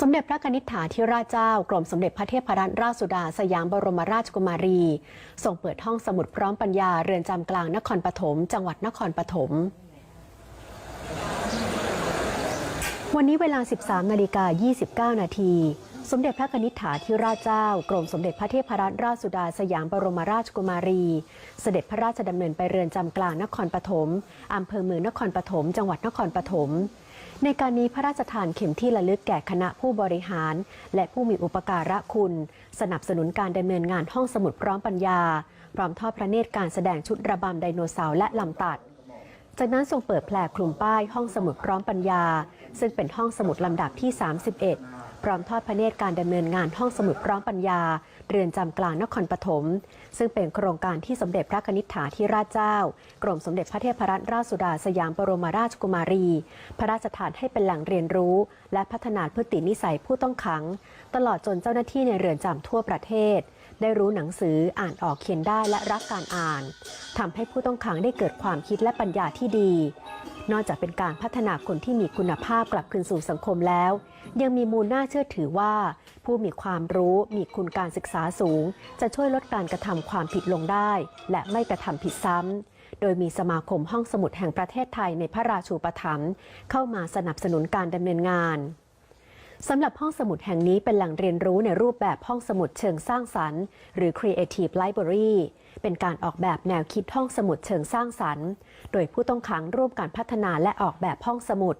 สมเด็จพระกนิษฐาธิราชเจ้ากรมสมเด็จพระเทพรัตนราชสุดาสยามบรมราชกุมารีส่งเปิดห้องสมุดพร้อมปัญญาเรือนจำกลางนครปฐมจังหวัดนครปฐมวันนี้เวลา 13 นาฬิกา 29 นาที สมเด็จพระกนิษฐาธิราชเจ้า กรมสมเด็จพระเทพรัตนราชสุดาสยามบรมราชกุมารี เสด็จพระราชดำเนินไปเรือนจำกลางนครปฐมอำเภอเมืองนครปฐม จังหวัดนครปฐม ในการนี้พระราชทานเข็มที่ระลึกแก่คณะผู้บริหาร และผู้มีอุปการะคุณ สนับสนุนการดำเนินงานห้องสมุดพร้อมปัญญา พร้อมทอดพระเนตรการแสดงชุดระบำไดโนเสาร์และลำตัด จากนั้นทรงเปิดแผลคลุมป้ายห้องสมุดพร้อมปัญญา ซึ่งเป็นห้องสมุดลำดับที่ 31 ร้อมทอดพระเนตรการดำเนินงานห้องสมุดพร้อมปัญญา เรือนจำกลางนครปฐม ซึ่งเป็นโครงการที่สมเด็จพระนิษฐาธิราชเจ้า กรมสมเด็จพระเทพรัตนราชสุดาสยามบรมราชกุมารี พระราชทานให้เป็นแหล่งเรียนรู้ และพัฒนาพฤตินิสัยผู้ต้องขัง ตลอดจนเจ้าหน้าที่ในเรือนจำทั่วประเทศได้รู้หนังสืออ่านออกเขียนได้และรักการอ่านทำให้ผู้ต้องขังได้เกิดความคิดและปัญญาที่ดี นอกจากเป็นการพัฒนาคนที่มีคุณภาพกลับคืนสู่สังคมแล้ว ยังมีมูลน่าเชื่อถือว่า ผู้มีความรู้มีคุณการศึกษาสูง จะช่วยลดการกระทำความผิดลงได้ และไม่กระทำผิดซ้ำ โดยมีสมาคมห้องสมุดแห่งประเทศไทยในพระราชูปถัมภ์เข้ามาสนับสนุนการดำเนินงาน สำหรับห้องสมุดแห่งนี้เป็นแหล่งเรียนรู้ในรูปแบบห้องสมุดเชิงสร้างสรรค์ หรือ Creative Library เป็นการออกแบบแนวคิดห้องสมุดเชิงสร้างสรรค์ โดยผู้ต้องขังร่วมการพัฒนาและออกแบบห้องสมุด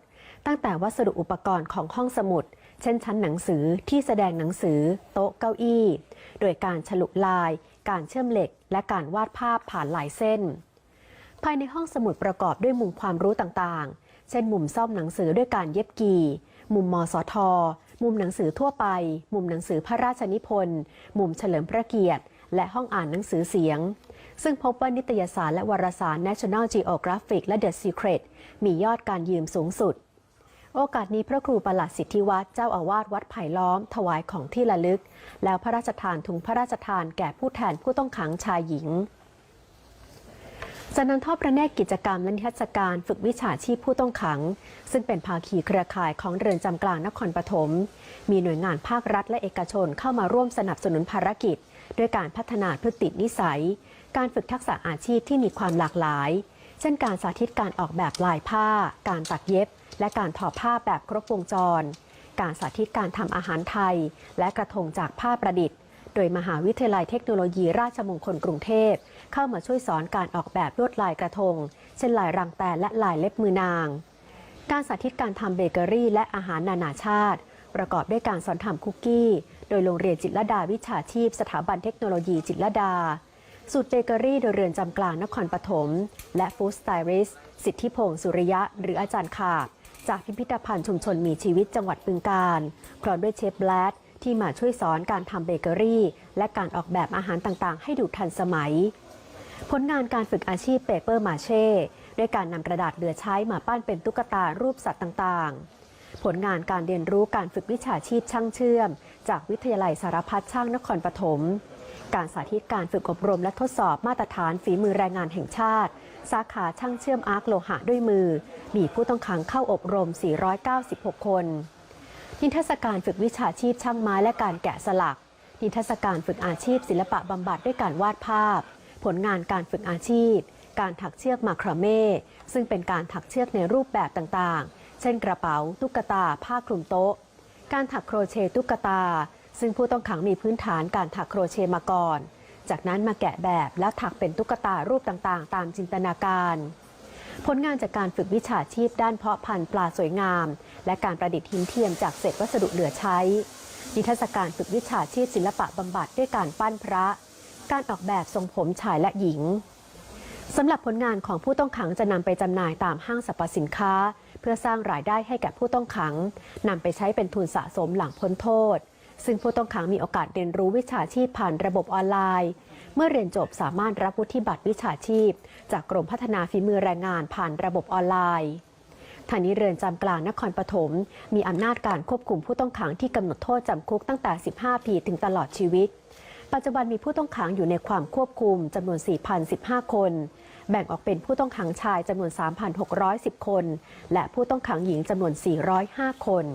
ตั้งแต่วัสดุอุปกรณ์ของห้องสมุด เช่นชั้นหนังสือที่แสดงหนังสือ โต๊ะเก้าอี้ โดยการฉลุลาย การเชื่อมเหล็ก และการวาดภาพผ่านลายเส้น ภายในห้องสมุดประกอบด้วยมุมความรู้ต่างๆ เช่นมุมซ่อมหนังสือด้วยการเย็บกี มุมมสท มุมหนังสือทั่วไป มุมหนังสือพระราชนิพนธ์ มุมเฉลิมพระเกียรติ และห้องอ่านหนังสือเสียง ซึ่งพบว่านิตยสารและวารสาร National Geographic และ The Secret มียอดการยืมสูงสุด โอกาสนี้พระครูประหลัดสิทธิวัฒน์เจ้าอาวาสวัดไผ่ล้อม ถวายของที่ระลึก แล้วพระราชทานถุงพระราชทานแก่ผู้แทนผู้ต้องขังชายหญิง จากนั้นทอดพระเนตรกิจกรรมและนิทรรศการฝึกวิชาชีพผู้ต้องขัง ซึ่งเป็นภาคีเครือข่ายของเรือนจำกลางนครปฐม มีหน่วยงานภาครัฐและเอกชนเข้ามาร่วมสนับสนุนภารกิจ ด้วยการพัฒนาพฤตินิสัย การฝึกทักษะอาชีพที่มีความหลากหลาย เช่นการสาธิตการออกแบบลายผ้า การตัดเย็บ และการทอผ้าแบบครบวงจร การสาธิตการทำอาหารไทย และกระทงจากผ้าประดิษฐ์ โดยมหาวิทยาลัยเทคโนโลยีราชมงคลกรุงเทพ เข้ามาช่วยสอนการออกแบบลวดลายกระทง เช่นลายรังแตนและลายเล็บมือนาง การสาธิตการทำเบเกอรี่และอาหารนานาชาติ ประกอบด้วยการสอนทำคุกกี้ โดยโรงเรียนจิตรดาวิชาชีพ สถาบันเทคโนโลยีจิตรดา สูตรเบเกอรี่โดยเรือนจำกลางนครปฐม และฟู้ดสไตลิสสิทธิพงศ์สุริยะ หรืออาจารย์ขาบจากพิพิธภัณฑ์ชุมชนมีชีวิตจังหวัดบึงกาฬพร้อมด้วยเชฟแบลด ที่มาช่วยสอนการทำเบเกอรี่ และการออกแบบอาหารต่างๆ ให้ดูทันสมัย ผลงานการฝึกอาชีพเปเปอร์มาเช่ด้วยการนำกระดาษเหลือใช้มาปั้นเป็นตุ๊กตารูปสัตว์ต่างๆ ผลงานการเรียนรู้การฝึกวิชาชีพช่างเชื่อม จากวิทยาลัยสารพัดช่างนครปฐมการสาธิตการฝึกอบรมและทดสอบมาตรฐานฝีมือแรงงานแห่งชาติ สาขาช่างเชื่อมอาร์คโลหะด้วยมือ มีผู้ต้องขังเข้าอบรม 496 คน นิทรรศการฝึกวิชาชีพช่างไม้และการแกะสลัก นิทรรศการฝึกอาชีพศิลปะบำบัดด้วยการวาดภาพ ผลงานการฝึกอาชีพ การถักเชือกมาคราเม่ซึ่งเป็นการถักเชือกในรูปแบบต่างๆ เช่นกระเป๋า ตุ๊กตา ผ้าคลุมโต๊ะ การถักโครเชต์ตุ๊กตา ซึ่งผู้ต้องขังมีพื้นฐานการถักโครเชต์มาก่อน จากนั้นมาแกะแบบแล้วถักเป็นตุ๊กตารูปต่างๆ ตามจินตนาการ ผลงานจากการฝึกวิชาชีพด้านเพาะพันธุ์ปลาสวยงาม และการประดิษฐ์หินเทียมจากเศษวัสดุเหลือใช้ นิทรรศการฝึกวิชาชีพศิลปะบำบัดด้วยการปั้นพระ การออกแบบทรงผมชายและหญิงสำหรับผลงานของผู้ต้องขังจะนำไปจำหน่ายตามห้างสรรพสินค้า เพื่อสร้างรายได้ให้แก่ผู้ต้องขังนำไปใช้เป็นทุนสะสมหลังพ้นโทษ ซึ่งผู้ต้องขังมีโอกาสเรียนรู้วิชาชีพผ่านระบบออนไลน์ เมื่อเรียนจบสามารถรับวุฒิบัตรวิชาชีพ จากกรมพัฒนาฝีมือแรงงานผ่านระบบออนไลน์ทางนี้เรือนจำกลางนครปฐมมีอำนาจการควบคุมผู้ต้องขังที่กำหนดโทษจำคุกตั้งแต่ 15 ปีถึงตลอดชีวิต ปัจจุบันมีผู้ต้องขังอยู่ในความควบคุมจำนวน 4,015 คน แบ่งออกเป็นผู้ต้องขังชายจำนวน 3,610 คน และผู้ต้องขังหญิงจำนวน 405 คน